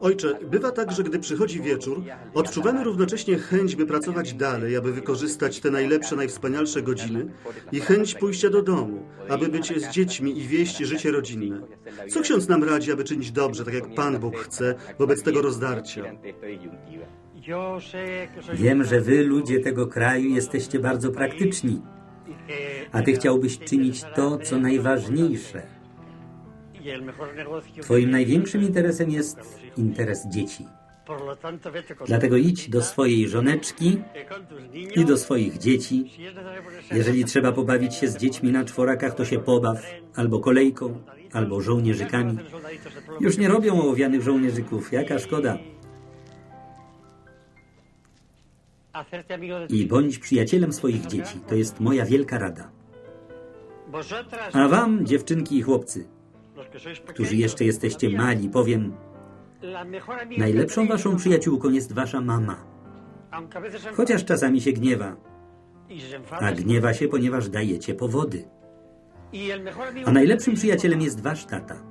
Ojcze, bywa tak, że gdy przychodzi wieczór, odczuwamy równocześnie chęć, by pracować dalej, aby wykorzystać te najlepsze, najwspanialsze godziny i chęć pójścia do domu, aby być z dziećmi i wieść życie rodzinne. Co ksiądz nam radzi, aby czynić dobrze, tak jak Pan Bóg chce, wobec tego rozdarcia? Wiem, że wy, ludzie tego kraju, jesteście bardzo praktyczni, a ty chciałbyś czynić to, co najważniejsze. Twoim największym interesem jest interes dzieci. Dlatego idź do swojej żoneczki i do swoich dzieci. Jeżeli trzeba pobawić się z dziećmi na czworakach, to się pobaw, albo kolejką, albo żołnierzykami. Już nie robią ołowianych żołnierzyków, jaka szkoda. I bądź przyjacielem swoich dzieci, to jest moja wielka rada. A wam, dziewczynki i chłopcy, którzy jeszcze jesteście mali, powiem, najlepszą waszą przyjaciółką jest wasza mama. Chociaż czasami się gniewa, a gniewa się, ponieważ dajecie powody. A najlepszym przyjacielem jest wasz tata.